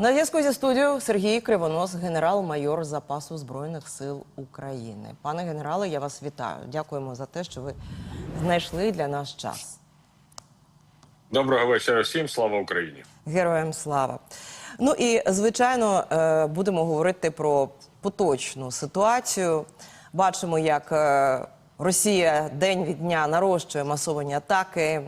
На зв'язку зі студією Сергій Кривонос, генерал-майор запасу збройних сил України. Пане генерале, я вас вітаю. Дякуємо за те, що ви знайшли для нас час. Доброго вечора всім. Слава Україні. Героям слава. Ну і звичайно, е, будемо говорити про поточну ситуацію. Бачимо, як е, Росія день від дня нарощує масовані атаки,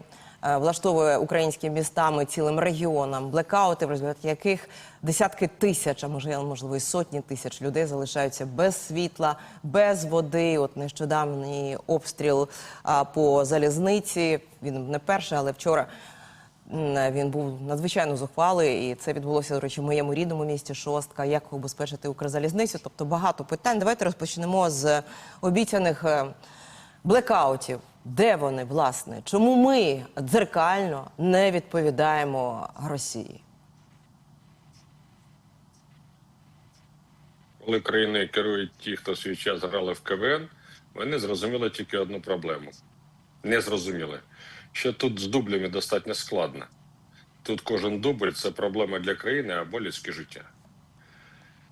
е, влаштовує українськими містами цілим регіонам блекаути, в результаті яких десятки тисяч, а може можливо і сотні тисяч людей залишаються без світла, без води. От нещодавній обстріл по залізниці. Він не перший, але вчора. Він був надзвичайно зухвалий, і це відбулося, до речі, в моєму рідному місті Шостка. Як убезпечити Укрзалізницю? Тобто багато питань. Давайте розпочнемо з обіцяних е, блекаутів. Де вони, власне? Чому ми дзеркально не відповідаємо Росії? Коли країною керують ті, хто свій час грали в КВН, вони зрозуміли тільки одну проблему. Не зрозуміли, що тут з дублями достатньо складно. Тут кожен дубль це проблема для країни або людське життя.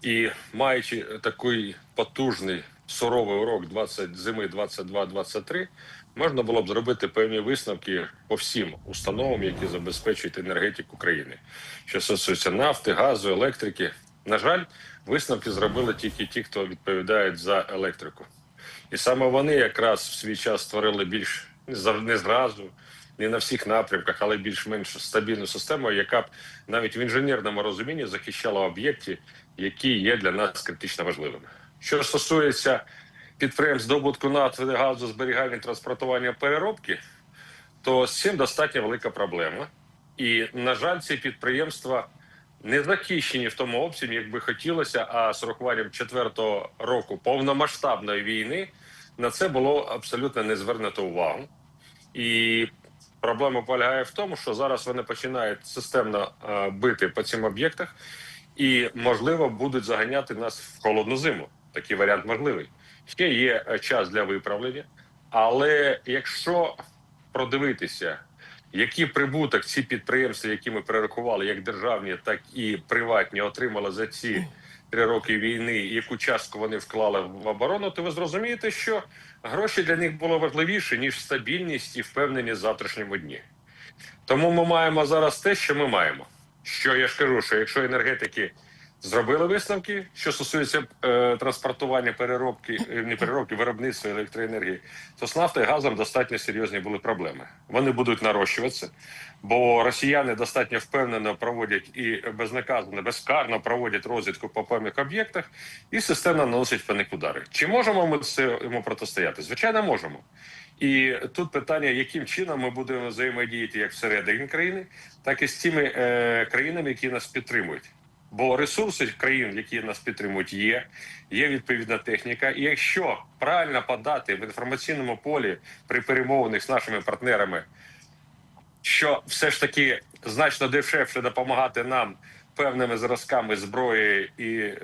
І маючи такий потужний суровий урок 20, зими 22-23, можна було б зробити певні висновки по всім установам, які забезпечують енергетику країни. Що стосується нафти, газу, електрики. На жаль, висновки зробили тільки ті, хто відповідають за електрику. І саме вони якраз в свій час створили більш не зразу, не на всіх напрямках, але більш-менш стабільну систему, яка б навіть в інженерному розумінні захищала об'єкти, які є для нас критично важливими. Що стосується підприємств добутку нафти, газу, зберігання, транспортування, переробки, то з цим достатньо велика проблема. І, на жаль, ці підприємства не захищені в тому обсязі, як би хотілося, а з урахуванням четвертого року повномасштабної війни на це було абсолютно не звернуто увагу. І проблема полягає в тому, що зараз вони починають системно е, бити по цим об'єктах, і можливо будуть заганяти нас в холодну зиму. Такий варіант можливий. Ще є е, час для виправлення, але якщо продивитися, який прибуток ці підприємства, які ми перерахували, як державні, так і приватні, отримали за ці три роки війни, яку частку вони вклали в оборону, то ви зрозумієте, що гроші для них було важливіше ніж стабільність і впевненість в завтрашньому дні. Тому ми маємо зараз те, що ми маємо. Що я ж кажу, що якщо енергетики зробили висновки, що стосується е, транспортування переробки, е, не переробки, виробництва електроенергії, то з нафтою і газом достатньо серйозні були проблеми. Вони будуть нарощуватися, бо росіяни достатньо впевнено проводять і безнаказано, безкарно проводять розвідку по певних об'єктах і системно наносять по удари. Чи можемо ми цьому протистояти? Звичайно, можемо. І тут питання, яким чином ми будемо взаємодіяти як всередині країни, так і з тими е, країнами, які нас підтримують. Бо ресурси країн, які нас підтримують, є, є відповідна техніка. І якщо правильно подати в інформаційному полі при перемовинах з нашими партнерами, що все ж таки значно дешевше допомагати нам певними зразками зброї і е,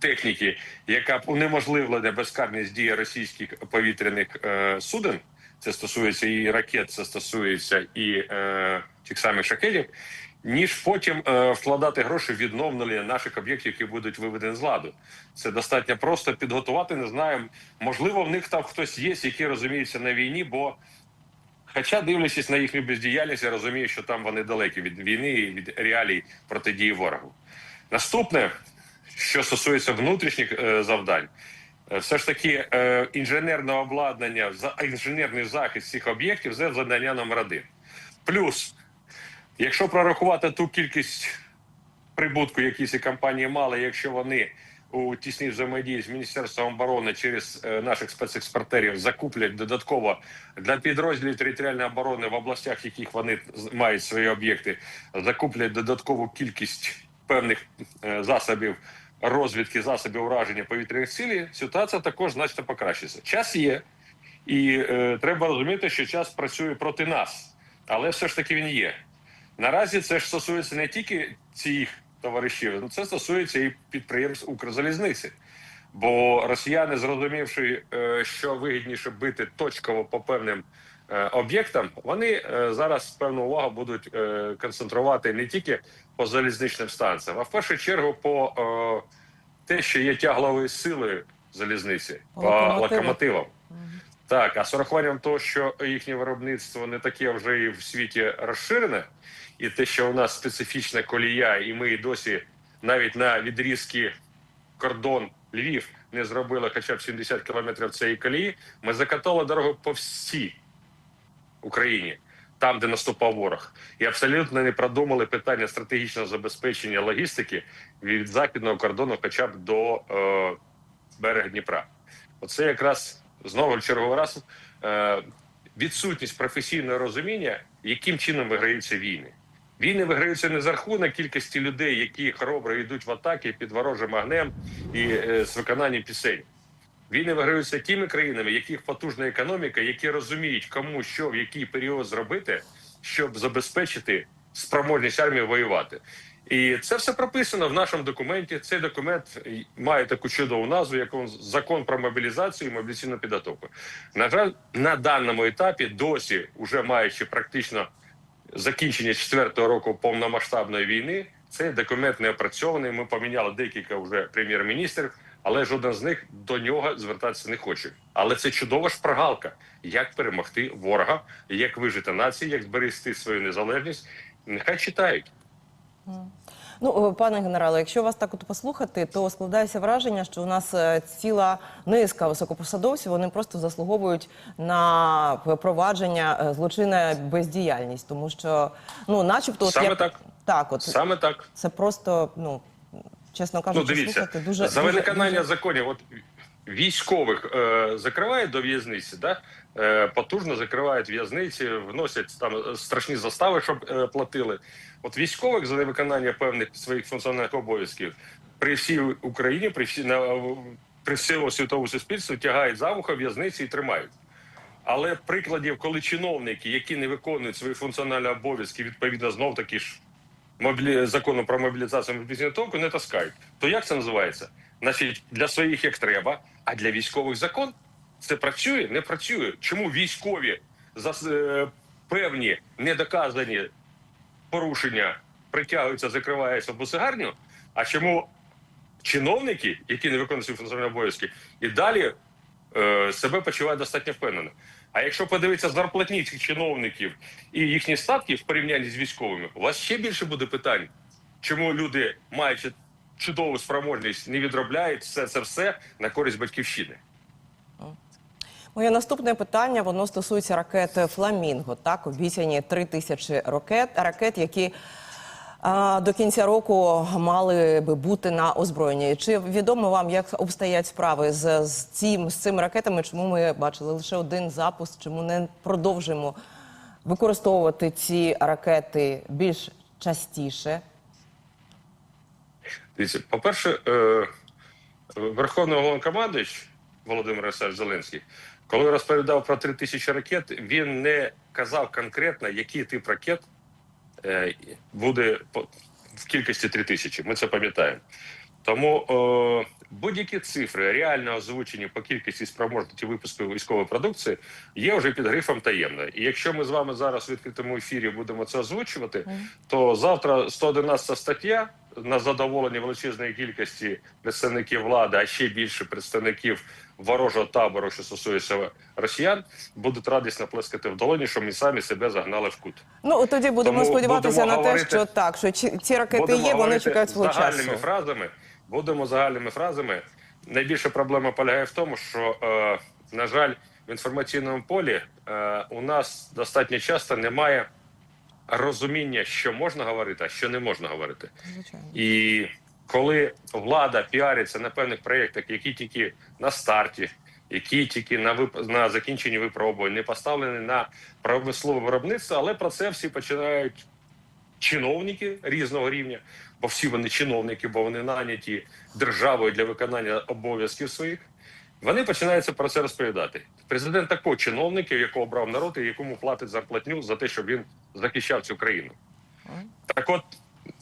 техніки, яка б унеможливила безкарність дії російських повітряних е, суден. Це стосується і ракет, це стосується і е, тих самих шахедів, ніж потім е, вкладати гроші в відновлення наших об'єктів, які будуть виведені з ладу. Це достатньо просто підготувати. Не знаю, можливо, в них там хтось є, який розуміється на війні, бо Хоча, дивлячись на їхню бездіяльність, я розумію, що там вони далекі від війни і від реалій протидії ворогу. Наступне, що стосується внутрішніх е, завдань, е, все ж таки е, інженерне обладнання, інженерний захист цих об'єктів це завдання номер один. Плюс, якщо прорахувати ту кількість прибутку, які ці компанії мали, якщо вони у тісній взаємодії з міністерством оборони через наших спецекспортерів закуплять додатково для підрозділів територіальної оборони в областях, в яких вони мають свої об'єкти, закуплять додаткову кількість певних засобів розвідки, засобів ураження повітряних цілей, ситуація також значно покращиться. Час є, і е, треба розуміти, що час працює проти нас, але все ж таки він є. Наразі це ж стосується не тільки цих товаришів, ну це стосується і підприємств Укрзалізниці. Бо росіяни, зрозумівши, е, що вигідніше бити точково по певним об'єктам, вони е, зараз певну увагу будуть е, концентрувати не тільки по залізничним станціям, а в першу чергу по е, те, що є тягловою силою залізниці, по локомотивам. Так, а з урахуванням того, що їхнє виробництво не таке вже і в світі розширене, і те, що у нас специфічна колія, і ми досі навіть на відрізки кордон Львів не зробили хоча б 70 кілометрів цієї колії, ми закатали дорогу по всій Україні, там, де наступав ворог, і абсолютно не продумали питання стратегічного забезпечення логістики від західного кордону, хоча б до е, берега Дніпра. Оце якраз знову черговий раз е, відсутність професійного розуміння, яким чином виграються війни. Війни виграються не за рахунок кількості людей, які хоробро йдуть в атаки під ворожим огнем і е, з виконанням пісень. Війни виграються тими країнами, яких потужна економіка, які розуміють, кому що в який період зробити, щоб забезпечити спроможність армії воювати. І це все прописано в нашому документі. Цей документ має таку чудову назву, як он закон про мобілізацію і мобілізаційну підготовку. На жаль, на даному етапі досі, уже маючи практично закінчення четвертого року повномасштабної війни, цей документ не опрацьований. Ми поміняли декілька вже прем'єр-міністрів, але жоден з них до нього звертатися не хоче. Але це чудова шпаргалка, як перемогти ворога, як вижити нації, як зберегти свою незалежність. Нехай читають. Ну, е, пане генерале, якщо вас так от послухати, то складається враження, що у нас е, ціла низка високопосадовців, вони просто заслуговують на провадження е, злочинна бездіяльність, тому що ну, начебто, от Саме як- так. так, от Саме так. це просто, ну чесно Ну, дивіться, слухати дуже за виконання дуже- законів, от військових е, закривають до в'язниці, да? е, потужно закривають в'язниці, вносять там страшні застави, щоб е, платили. От військових за невиконання певних своїх функціональних обов'язків при всій Україні, при всі на при всьому світовому суспільстві тягають за вуха в'язниці і тримають. Але прикладів, коли чиновники, які не виконують свої функціональні обов'язки, відповідно знов таки ж мобілі... закону про мобілізацію мобілізаційну не таскають. То як це називається? Значить, для своїх як треба, а для військових закон це працює, не працює. Чому військові за е, певні недоказані порушення притягуються, закриваються в бусигарню? А чому чиновники, які не виконують свої функціональні обов'язки, і далі е, себе почувають достатньо впевнено? А якщо подивитися зарплатні цих чиновників і їхні статки в порівнянні з військовими, у вас ще більше буде питань, чому люди, маючи чудову спроможність, не відробляють все це все на користь батьківщини. Моє наступне питання воно стосується ракет Фламінго. Так, обіцяні три тисячі ракет, ракет, які до кінця року мали би бути на озброєнні. Чи відомо вам, як обстоять справи з, з цим з цими ракетами? Чому ми бачили лише один запуск? Чому не продовжуємо використовувати ці ракети більш частіше? Дивіться, по-перше, е, Верховний Головнокомандуючий Володимир Олександрович Зеленський, коли розповідав про три тисячі ракет, він не казав конкретно, який тип ракет буде по- в кількості три тисячі. Ми це пам'ятаємо. Тому е, будь-які цифри реально озвучені по кількості спроможності випуску військової продукції є вже під грифом таємно. І якщо ми з вами зараз в відкритому ефірі будемо це озвучувати, то завтра 111 стаття на задоволення величезної кількості представників влади, а ще більше представників ворожого табору, що стосується росіян, будуть радісно плескати в долоні, що ми самі себе загнали в кут. Ну тоді будемо Тому сподіватися будемо на те, що так, що ці, ці ракети є, вони чекають свого загальними фразами. Будемо загальними фразами. Найбільша проблема полягає в тому, що, е, на жаль, в інформаційному полі е, у нас достатньо часто немає розуміння, що можна говорити, а що не можна говорити. Звичайно. І коли влада піариться на певних проєктах, які тільки на старті, які тільки на вип... на закінченні випробувань, не поставлені на промислове виробництво, але про це всі починають чиновники різного рівня, бо всі вони чиновники, бо вони наняті державою для виконання обов'язків своїх. Вони починаються про це розповідати. Президент такий чиновник, якого обрав народ, і якому платить зарплатню за те, щоб він захищав цю країну. Так от,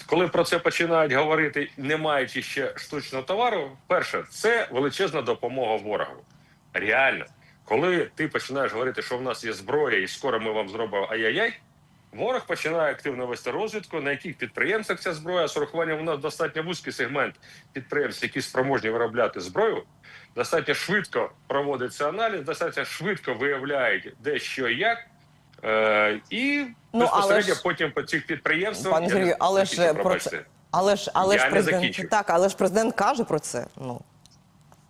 коли про це починають говорити, не маючи ще штучного товару, перше, це величезна допомога ворогу. Реально. Коли ти починаєш говорити, що в нас є зброя, і скоро ми вам зробимо ай-яй-яй, ворог починає активно вести розвідку, на яких підприємствах ця зброя з урахуванням у нас достатньо вузький сегмент підприємств, які спроможні виробляти зброю. Достатньо швидко проводиться аналіз, достатньо швидко виявляють де що як. Е, і Ну, безпосередньо але ж- потім по цих підприємствах Пане Сергію, але ж про це, але ж, але Я ж президент так, але ж президент каже про це. Ну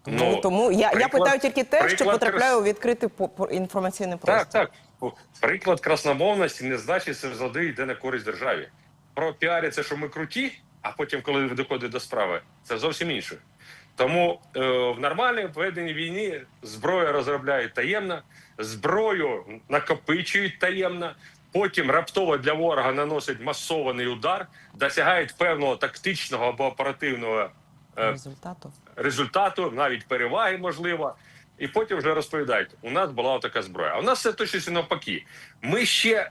тому, Ну, тому я, я питаю тільки те, що приклад потрапляє крас- у відкритий інформаційний простір. Так, так. Приклад красномовності не значить, що завжди йде на користь державі. Про піариться, що ми круті, а потім, коли доходить до справи, це зовсім інше. Тому е, в нормальній поведенні війні зброю розробляють таємно, зброю накопичують таємно, потім раптово для ворога наносять масований удар, досягають певного тактичного або оперативного е, Результату. результату, навіть переваги, можливо. І потім вже розповідають: у нас була така зброя. А у нас все точно навпаки. Ми ще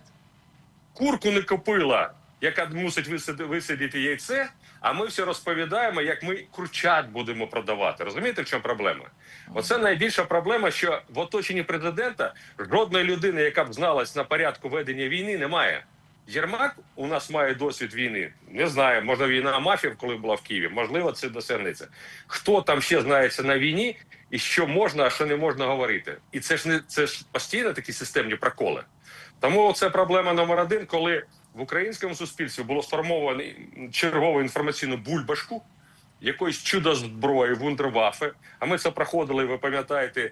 курку не купила, яка мусить висадити яйце. А ми все розповідаємо, як ми курчат будемо продавати. Розумієте, в чому проблема? Оце найбільша проблема, що в оточенні президента жодної людини, яка б зналась на порядку ведення війни, немає. Єрмак у нас має досвід війни. Не знаю, може війна мафів, коли була в Києві. Можливо, це досягнеться. Хто там ще знається на війні, і що можна, а що не можна говорити? І це ж не це ж постійно такі системні проколи. Тому це проблема номер один, коли в українському суспільстві було сформовано чергову інформаційну бульбашку якоїсь чудо зброї, вундервафи. А ми це проходили. Ви пам'ятаєте,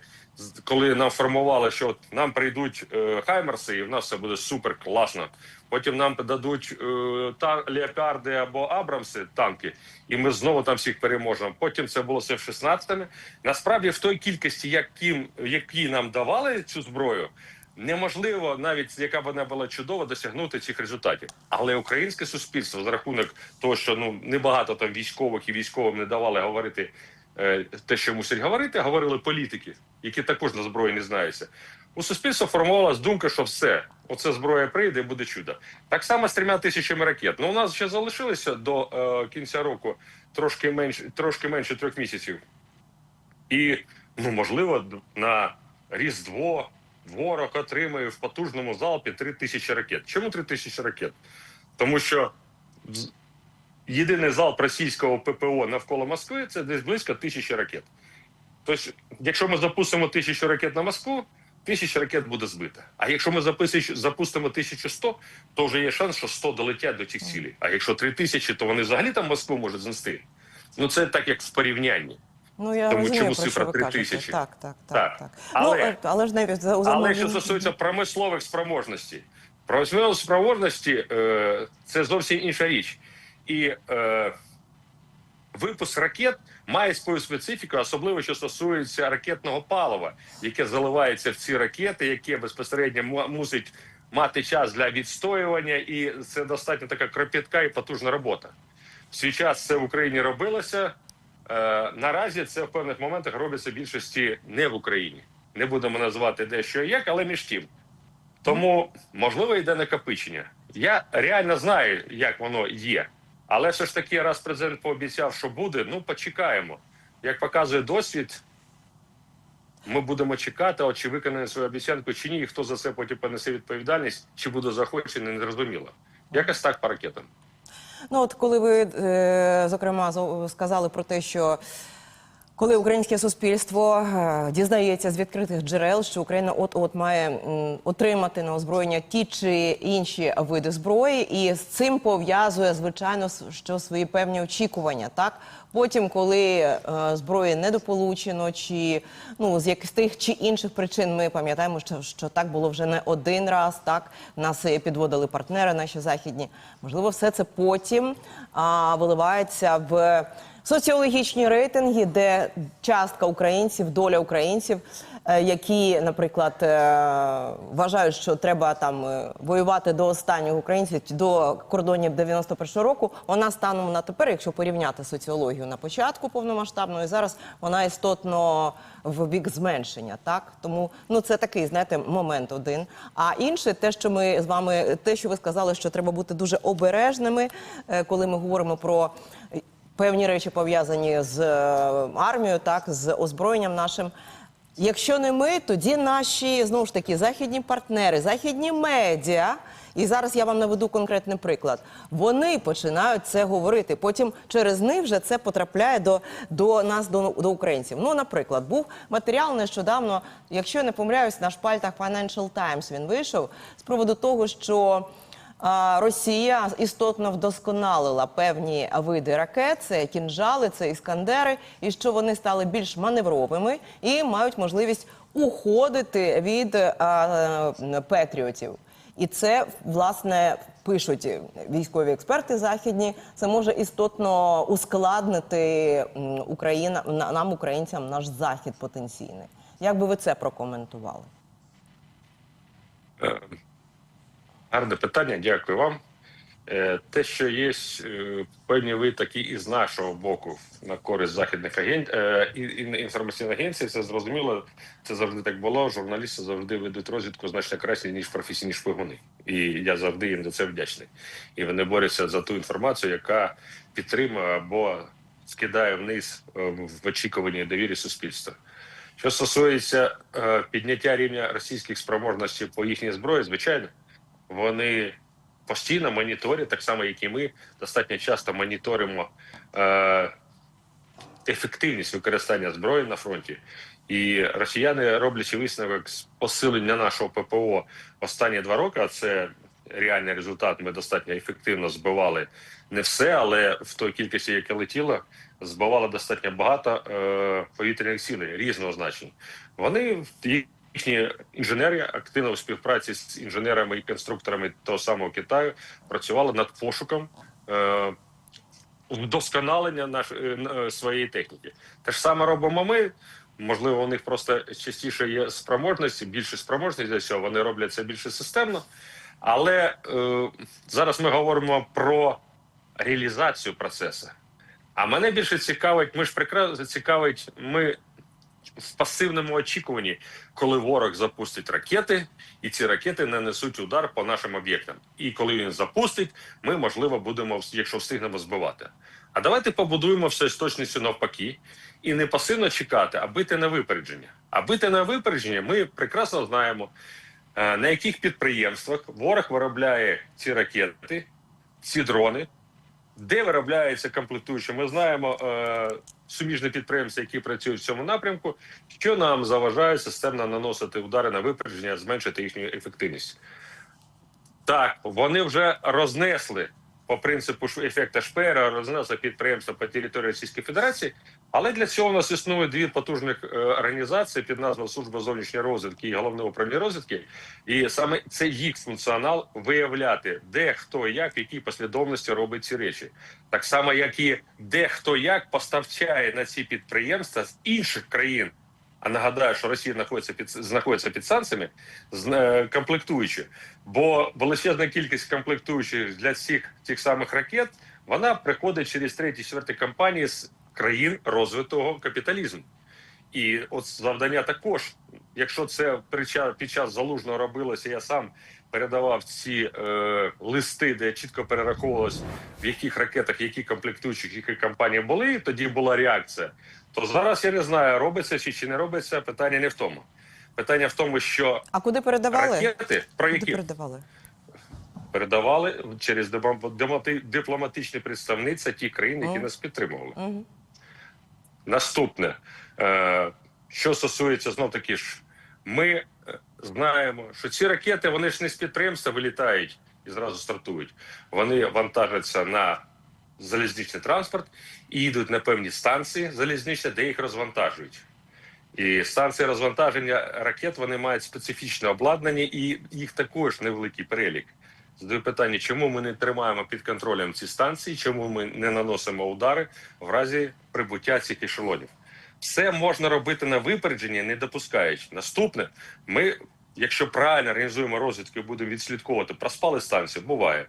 коли нам формували, що от нам прийдуть е, хаймерси, і в нас все буде супер класно. Потім нам дадуть е, та леопарди або абрамси танки, і ми знову там всіх переможемо. Потім це було все в 16-ми. Насправді, в той кількості, яким які нам давали цю зброю. Неможливо, навіть яка б вона була чудова, досягнути цих результатів. Але українське суспільство за рахунок того, що ну небагато там військових і військовим не давали говорити е, те, що мусять говорити, говорили політики, які також на зброї не знаються. У суспільства формувалась думка, що все, оце зброя прийде, і буде чудо. Так само з трьома тисячами ракет. Ну у нас ще залишилося до е, кінця року трошки менше, трошки менше трьох місяців. І ну можливо, на Різдво ворог отримає в потужному залпі 3 тисячі ракет. Чому 3 тисячі ракет? Тому що єдиний залп російського ППО навколо Москви це десь близько тисячі ракет. Тобто, якщо ми запустимо тисячу ракет на Москву, тисяча ракет буде збита. А якщо ми запустимо 1100, то вже є шанс, що 100 долетять до цих цілей. А якщо 3000, то вони взагалі там Москву можуть знести. Ну це так як в порівнянні. Ну я Тому розумію, чому про цифра що ви 3000? кажете. Так, так, так, Так. так. Але- ну, але ж навіть за Але що стосується промислових спроможностей, промислові спроможності е, це зовсім інша річ. І е, випуск ракет має свою специфіку, особливо що стосується ракетного палива, яке заливається в ці ракети, яке безпосередньо мусить мати час для відстоювання, і це достатньо така кропітка і потужна робота. В свій час це в Україні робилося. Е, наразі це в певних моментах робиться більшості не в Україні. Не будемо називати де що і як, але між тим. Тому можливо йде накопичення. Я реально знаю, як воно є. Але все ж таки, раз президент пообіцяв, що буде, ну почекаємо. Як показує досвід, ми будемо чекати, от чи виконає свою обіцянку, чи ні, і хто за це потім понесе відповідальність, чи буде захочений, не зрозуміло. Якось так по ракетам. Ну от коли ви е, зокрема зо- сказали про те, що коли українське суспільство е, дізнається з відкритих джерел, що Україна от-от має отримати на озброєння ті чи інші види зброї, і з цим пов'язує звичайно що свої певні очікування. Так потім, коли е, зброї недополучено, чи ну з яких тих чи інших причин ми пам'ятаємо, що, що так було вже не один раз. Так нас підводили партнери наші західні. Можливо, все це потім а, виливається в соціологічні рейтинги, де частка українців, доля українців, е, які, наприклад, е, вважають, що треба там е, воювати до останнього українців до кордонів 91-го року, вона станом на тепер, якщо порівняти соціологію на початку повномасштабної, зараз вона істотно в бік зменшення. Так тому ну це такий, знаєте, момент один. А інше, те, що ми з вами, те, що ви сказали, що треба бути дуже обережними, коли ми говоримо про. Певні речі пов'язані з е, армією, так з озброєнням нашим. Якщо не ми, тоді наші знову ж таки західні партнери, західні медіа. І зараз я вам наведу конкретний приклад. Вони починають це говорити. Потім через них вже це потрапляє до, до нас, до, до українців. Ну, наприклад, був матеріал нещодавно, якщо я не помиляюсь, на шпальтах Financial Times він вийшов з приводу того, що Росія істотно вдосконалила певні види ракет, це кінжали, це іскандери, і що вони стали більш маневровими і мають можливість уходити від а, е, петріотів. І це власне пишуть військові експерти західні. Це може істотно ускладнити Україна на- нам, українцям, наш захід потенційний. Як би ви це прокоментували? Гарне питання, дякую вам. Е, Те, що є е, певні витоки із нашого боку на користь західних агент е, інформаційних агенцій, це зрозуміло. Це завжди так було. Журналісти завжди ведуть розвідку значно краще ніж професійні шпигуни. І я завжди їм за це вдячний. І вони борються за ту інформацію, яка підтримує або скидає вниз в очікуванні довірі суспільства. Що стосується підняття рівня російських спроможностей по їхній зброї, звичайно, вони постійно моніторять, так само як і ми, достатньо часто моніторимо е, ефективність використання зброї на фронті. І росіяни, роблячи висновок з посилення нашого ППО останні два роки, а це реальний результат. Ми достатньо ефективно збивали не все, але в той кількості, яке летіло, збивали достатньо багато е, повітряних цілей різного значення. Вони їхні інженери активно у співпраці з інженерами і конструкторами того самого Китаю працювали над пошуком. Е, вдосконалення наш, е, е, своєї техніки. Те ж саме робимо ми. Можливо, у них просто частіше є спроможності, більше спроможності для цього. Вони роблять це більше системно. Але е, зараз ми говоримо про реалізацію процесу. А мене більше цікавить, ми ж прекрасно цікавить, ми в пасивному очікуванні, коли ворог запустить ракети, і ці ракети нанесуть удар по нашим об'єктам. І коли він запустить, ми можливо будемо, якщо встигнемо збивати. А давайте побудуємо все з точністю навпаки і не пасивно чекати, а бити на випередження. А бити на випередження ми прекрасно знаємо, е, на яких підприємствах ворог виробляє ці ракети, ці дрони, де виробляється комплектуючі. Ми знаємо е, суміжні підприємства, які працюють в цьому напрямку, що нам заважає системно наносити удари на випередження, зменшити їхню ефективність. Так, вони вже рознесли по принципу ефекта Шпера, рознесли підприємства по території Російської Федерації. Але для цього у нас існує дві потужних е, організації під назвою Служба зовнішньої розвідки і головне управління розвідки. І саме це їх функціонал виявляти, де хто як, в якій послідовності робить ці речі. Так само, як і де хто як поставчає на ці підприємства з інших країн. А нагадаю, що Росія знаходиться під знаходиться під санкціями, е, комплектуючи, бо величезна кількість комплектуючих для всіх тих самих ракет вона приходить через треті четверті компанії з країн розвитого капіталізму. І от завдання також, якщо це під час залужного робилося, я сам передавав ці е, листи, де чітко перераховувалось, в яких ракетах, які комплектуючих, які компанії були, тоді була реакція. То зараз я не знаю, робиться чи, чи не робиться. Питання не в тому. Питання в тому, що А куди передавали? ракети, про Куди передавали? передавали через диплом- дипломатичні представниця ті країни, які нас підтримували. Наступне, е, що стосується знов таки ж, ми е, знаємо, що ці ракети вони ж не з підприємства вилітають і зразу стартують. Вони вантажаться на залізничний транспорт і йдуть на певні станції залізничні, де їх розвантажують. І станції розвантаження ракет вони мають специфічне обладнання, і їх також невеликий перелік. Задаю питання, чому ми не тримаємо під контролем ці станції, чому ми не наносимо удари в разі прибуття цих ешелонів. Все можна робити на випередження, не допускаючи. Наступне, ми, якщо правильно організуємо розвідку і будемо відслідковувати, проспали станцію, буває,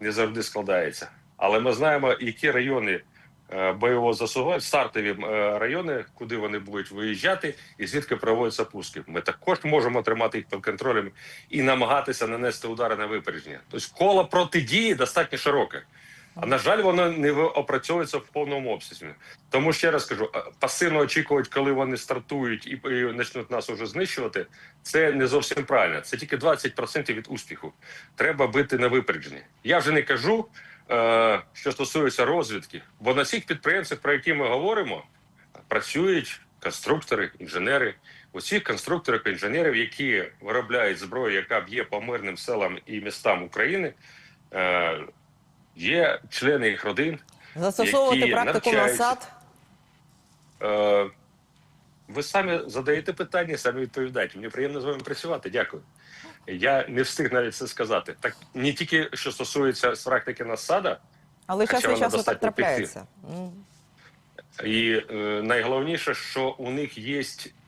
не завжди складається. Але ми знаємо, які райони е, бойового застосування, стартові е, райони, куди вони будуть виїжджати, і звідки проводяться пуски. Ми також можемо тримати їх під контролем і намагатися нанести удари на випередження. Тобто коло протидії достатньо широке. А на жаль, воно не опрацьовується в повному обсязі. Тому ще раз кажу: пасивно очікувати, коли вони стартують і, почнуть нас уже знищувати, це не зовсім правильно. Це тільки 20% від успіху. Треба бити на випередження. Я вже не кажу, е, що стосується розвідки, бо на всіх підприємцях, про які ми говоримо, працюють конструктори, інженери. Усіх конструкторів та інженерів, які виробляють зброю, яка б'є по мирним селам і містам України, е, є члени їх родин. Застосовувати які практику. НАСАД. Е, ви самі задаєте питання, самі відповідаєте. Мені приємно з вами працювати. Дякую. Я не встиг навіть це сказати. Так не тільки що стосується практики насада, Але час від часу так трапляється. І е, найголовніше, що у них є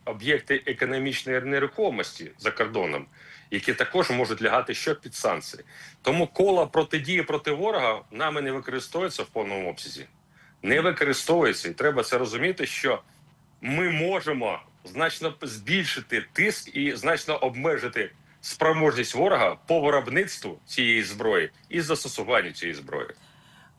об'єкти економічної нерухомості за кордоном, які також можуть лягати що під санкції. Тому кола протидії проти ворога нами не використовується в повному обсязі. Не використовується. І треба це розуміти, що ми можемо значно збільшити тиск і значно обмежити спроможність ворога по виробництву цієї зброї і застосуванню цієї зброї.